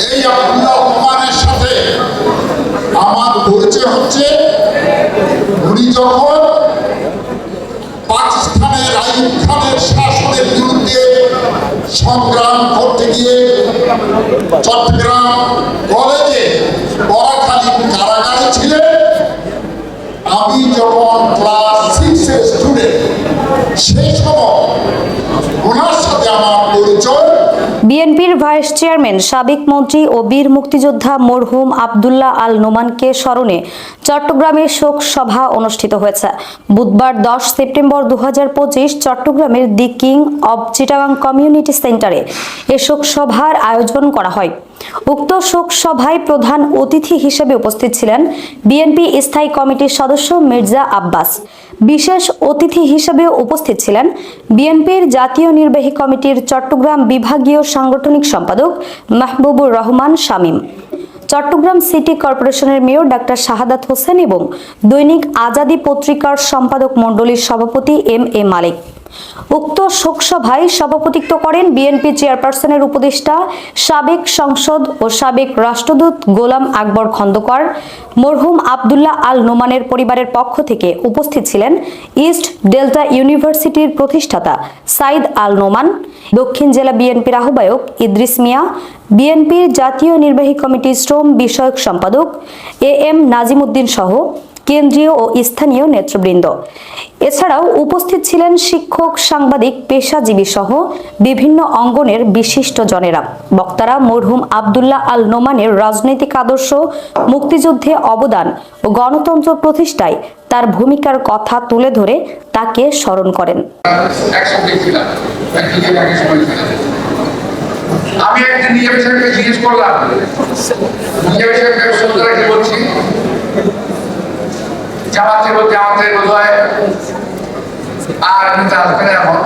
এই আব্দুল্লাহ রহমানের সাথে আমার পরিচয় হচ্ছে, উনি যখন পাকিস্তানের আইয়ুব খানের শাসনের বিরুদ্ধে সংগ্রাম করতে গিয়ে চট্টগ্রাম কলেজে পড়াকালীন কারাগারে ছিলেন, আমি যখন ক্লাস সিক্সের স্টুডেন্ট সেই সময় ওনার সাথে আমার পরিচয় বিএনপির ভাইস চেয়ারম্যান, সাবেক মন্ত্রী ও বীর মুক্তিযোদ্ধা মরহুম আবদুল্লাহ আল নোমানকে স্মরণে চট্টগ্রামে শোক সভা অনুষ্ঠিত হয়েছে। বুধবার দশ সেপ্টেম্বর দুহাজার পঁচিশ চট্টগ্রামের the king of Chittagong community সেন্টারে এ শোক সভার আয়োজন করা হয়। উক্ত শোক সভায় প্রধান অতিথি হিসেবে উপস্থিত ছিলেন বিএনপি স্থায়ী কমিটির সদস্য মির্জা আব্বাস। বিশেষ অতিথি হিসেবে উপস্থিত ছিলেন বিএনপির জাতীয় নির্বাহী কমিটির চট্টগ্রাম বিভাগীয় সাংগঠনিক সম্পাদক মাহবুবুর রহমান শামীম, চট্টগ্রাম সিটি কর্পোরেশনের মেয়র ডাক্তার শাহাদাত হোসেন এবং দৈনিক আজাদী পত্রিকার সম্পাদক মণ্ডলীর সভাপতি এম এ মালিক। উক্ত শোকসভায় সভাপতিত্ব করেন বিএনপি চেয়ারপারসনের উপদেষ্টা, সাবেক সংসদ ও সাবেক রাষ্ট্রদূত গোলাম আকবর খন্দকার, মরহুম আবদুল্লাহ আল নোমানের পরিবারের পক্ষ থেকে উপস্থিত ছিলেন ইস্ট ডেল্টা ইউনিভার্সিটির প্রতিষ্ঠাতা সাইদ আল নোমান, দক্ষিণ জেলা বিএনপির আহ্বায়ক ইদ্রিস মিয়া, বিএনপির জাতীয় নির্বাহী কমিটির শ্রম বিষয়ক সম্পাদক এ এম নাজিমুদ্দিন সহ কেন্দ্রীয় ও স্থানীয় নেতৃবৃন্দ। এছাড়াও উপস্থিত ছিলেন শিক্ষক, সাংবাদিক, পেশাজীবী সহ বিভিন্ন অঙ্গনের বিশিষ্ট জনেরা। বক্তারা মরহুম আবদুল্লাহ আল নোমানের রাজনৈতিক আদর্শ, মুক্তিযুদ্ধে অবদান ও গণতন্ত্র প্রতিষ্ঠায় তার ভূমিকার কথা তুলে ধরে তাকে স্মরণ করেন। আমি একদিন নিজাম সাহেবকে জিজ্ঞেস করলাম নিজাম সাহেবকে সুন্দর বলছি? জামাতে বলতে আমাদের বোধ হয় আর কিন্তু আসবে এখন।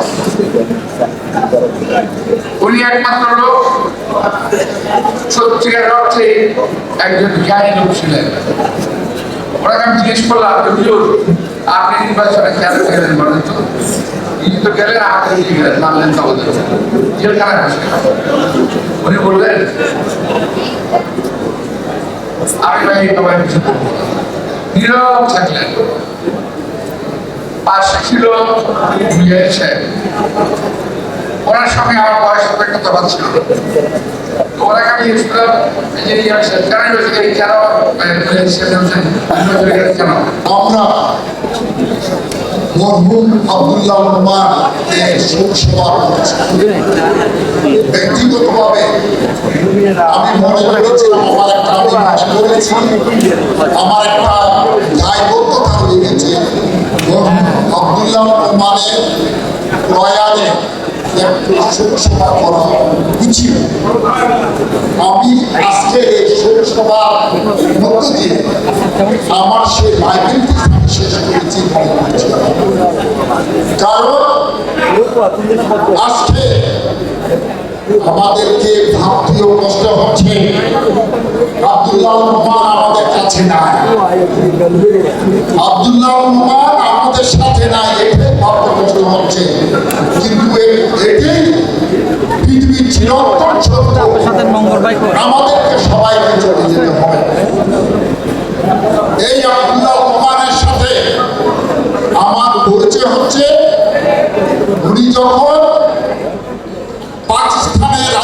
উনি একমাত্র লোক, সত্যিকার অর্থে একজন জ্ঞানী লোক ছিলেন। ওনাকে আমি জিজ্ঞেস করলাম আপনি নির্বাচনে কেন গেলেন বলেন তো? তিনি তো গেলেন আমাকে নিয়ে গেলেন, মানলেন তো আমাদের। জেলখানায় বসে। উনি বললেন, আমি ভাই, তোমায় কিছু বলব না। নীরব থাকলেন পাশে ছিল সাহেব ওনার সঙ্গে আমার বয়স খুব একটা পাচ্ছিল। ওনাকে আমি জিজ্ঞেস যে ইয়ার সাহেব কেন বলছে কেন গেলেন কেন মরহুম আব্দুল্লাহ রহমান এর শোক সভা করেছি ব্যক্তিগতভাবে আমি মনে করেছিলাম আমার একটা আমি করেছি, আমার একটা দায়বদ্ধতা লেগেছে মরহুম আব্দুল্লাহ প্রয়াণে একটা করা আমি আমার সেই লাইব্রেরিটি শেষ করেছি মনে করছি কারণ আজকে আমাদেরকে ভাবতেও কষ্ট হচ্ছে। আব্দুল্লাহ আমাদের কাছে নাই। আব্দুল্লাহ আমাদের সাথে আমাদেরকে সবাইকে এই আব্দুল্লাহ সাথে আমার পরিচয় হচ্ছে, উনি যখন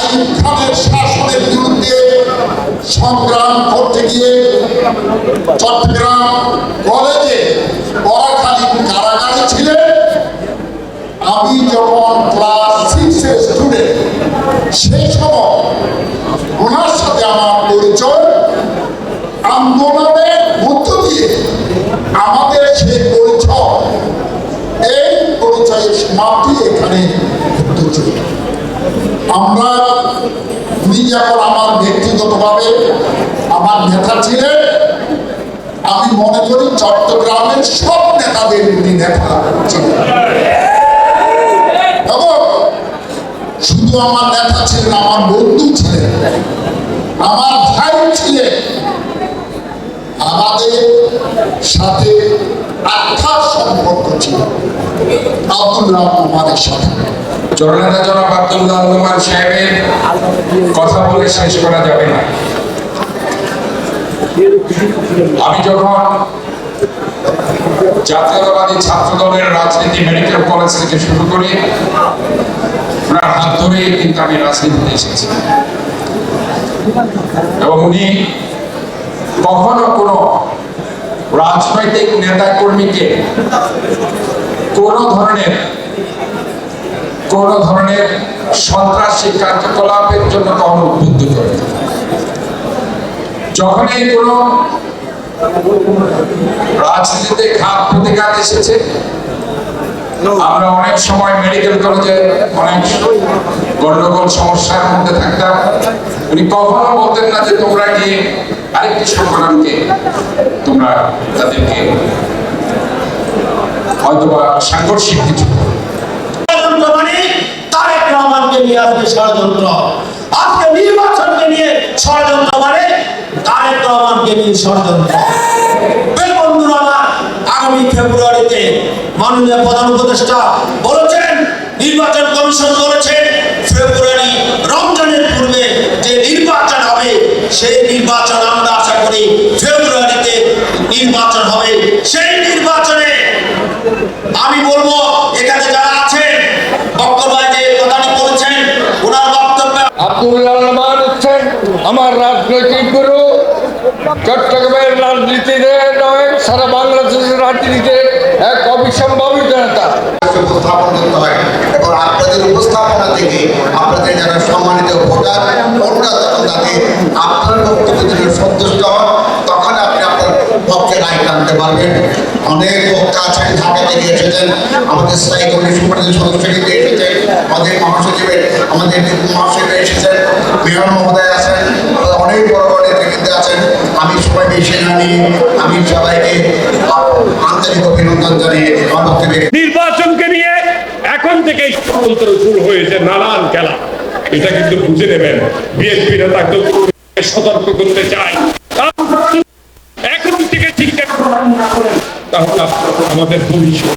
পাকিস্তানের খানের শাসনের বিরুদ্ধে সংগ্রাম করতে গিয়ে চট্টগ্রাম কলেজে পড়াকালীন কারাগারে ছিলেন। আমি যখন ক্লাস সিক্সের স্টুডেন্ট সেই সময় ওনার সাথে আমার পরিচয়। আন্দোলনের মধ্য দিয়ে আমাদের সেই পরিচয় এই পরিচয়ের সমাপ্তি এখানে ঘটেছে আমরা যখন আমার ব্যক্তিগতভাবে আমার নেতা ছিলেন, আমি মনে করি চট্টগ্রামের সব নেতাদের উনি নেতা ছিলেন। শুধু আমার নেতা ছিলেন, আমার বন্ধু ছিলেন, আমার ভাই ছিলেন। আমাদের সাথে আত্মার সম্পর্ক ছিল। আব্দুল্লাহ রহমানের সাথে। জননেতা জনাব আব্দুল্লাহ রহমান সাহেবের কথা বলে শেষ করা যাবে না। আমি যখন জাতীয়তাবাদী ছাত্র দলের রাজনীতি মেডিকেল কলেজ থেকে শুরু করি, ওনার হাত ধরেই কিন্তু আমি রাজনীতিতে এসেছি। এবং উনি কখনো কোনো রাজনৈতিক নেতা কর্মীকে কোন ধরনের কোন ধরনের সন্ত্রাসী কার্যকলাপের জন্য কখনো উদ্বুদ্ধ করে। যখনই কোনো রাজনীতিতে ঘাত প্রতিঘাত এসেছে, আমরা অনেক সময় মেডিকেল কলেজে অনেক গন্ডগোল সমস্যার মধ্যে থাকতাম উনি কখনো বলতেন না যে তোমরা গিয়ে আরেকটি সংগঠনকে তোমরা তাদেরকে হয়তোবা সাংঘর্ষিক কিছু করো। ষড়যন্ত্র মানে তারেক রহমানকে নিয়ে আজকে ষড়যন্ত্র। আজকে নির্বাচনকে নিয়ে ষড়যন্ত্র মানে তারেক রহমানকে নিয়ে ষড়যন্ত্র। ফেব্রুয়ারি রমজানের পূর্বে যে নির্বাচন হবে, সেই নির্বাচন আমরা ফেব্রুয়ারিতে নির্বাচন হবে। সেই নির্বাচনে আমি বলব এখানে যারা আছেন বক্তব্য যে কথাটি বলেছেন ওনার বক্তব্য আব্দুল্লাহ রহমান হচ্ছেন আমার রাজনৈতিক গুরু। চট্টগ্রামের রাজনীতিতে নয়, সারা বাংলাদেশের রাজনীতিতে এক অবিসম্ভাবিত নেতা উপস্থাপন করতে হয়। আপনাদের উপস্থাপনা থেকে আপনাদের যারা সম্মানিত ভোটার, ভোটরা তখন তাকে আপনার বক্তব্য সন্তুষ্ট হন। পক্ষে রায় টানতে পারবেন অনেক বক্তা আছেন ঢাকা থেকে এসেছেন। আমাদের স্থায়ী কমিটি সুপারিশ সদস্য কিন্তু এসেছেন। আমাদের মহাসচিবের আমাদের মহাসচিব এসেছেন। মেয়র মহোদয় আছেন। অনেক বড় বড় নেতৃত্ব আছেন। আমি সবাই বেশি না নিয়ে, আমি সবাইকে আন্তরিক অভিনন্দন জানিয়ে আমার বক্তব্য নির্বাচনকে নিয়ে এখন থেকেই ষড়যন্ত্র শুরু হয়েছে, নানান খেলা। এটা কিন্তু বুঝে নেবেন। বিএনপি নেতা সতর্ক করতে চায়। থেকে চিন্তা না করেন তাহলে আমাদের ভবিষ্যৎ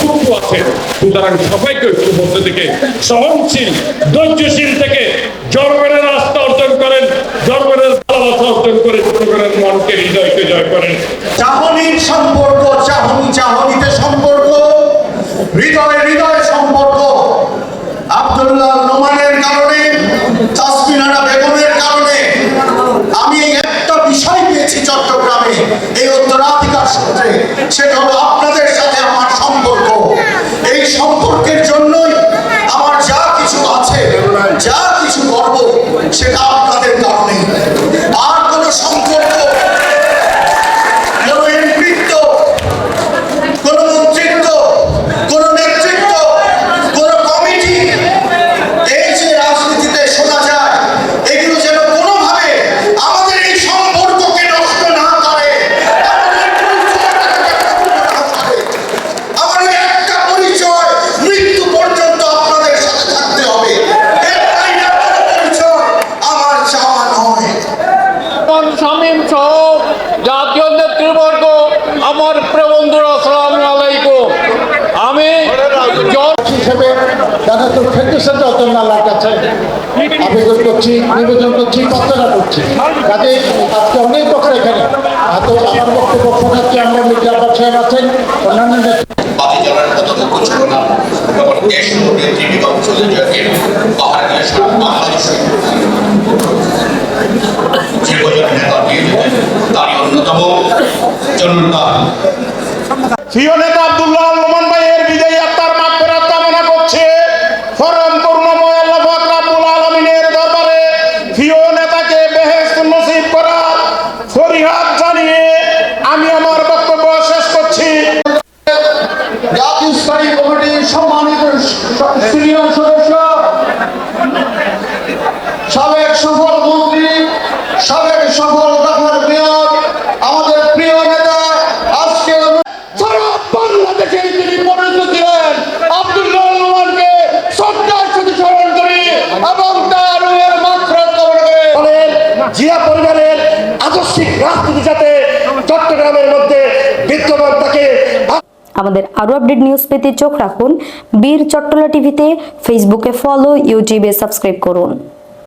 খুব আছে সুতরাং সবাইকে ঐক্যবদ্ধ থেকে, সহনশীল, ধৈর্যশীল থেকে জনগণের আস্থা অর্জন করেন, জনগণের ভালোবাসা অর্জন করে জনগণের মনকে, হৃদয়কে জয় করেন। চাহনির সম্পর্ক, চাহনি, চাহনিতে সম্পর্ক। হৃদয় হৃদয় সম্পর্ক আব্দুল্লাহ নোমানের কারণে তাসমিনারা বেগমের কারণে আমি এই একটা বিষয় পেয়েছি চট্টগ্রামে এই উত্তরাধিকার সূত্রে সেটা হলো আপনাদের সাথে আমার সম্পর্ক। এই সম্পর্কের করছি নিবেদন করছি প্রার্থনা করছি। কাজে আজকে অনেক বছর এখানে। হয়তো আমার বক্তব্য শোনাচ্ছি আমরা মির্জা সাহেব আছেন অন্যান্য না দেশ পাহাড় বাংলাদেশে তারই অন্যতম জনতা প্রিয় নেতা আব্দুল্লাহ জিয়া পরিবারের আদর্শিক রাজনীতি যাতে চট্টগ্রামের মধ্যে বিদ্যমান থাকে। আমাদের আরও আপডেট নিউজ পেতে চোখ রাখুন। বীর চট্টলা টিভিতে ফেসবুকে ফলো, ইউটিউবে সাবস্ক্রাইব করুন।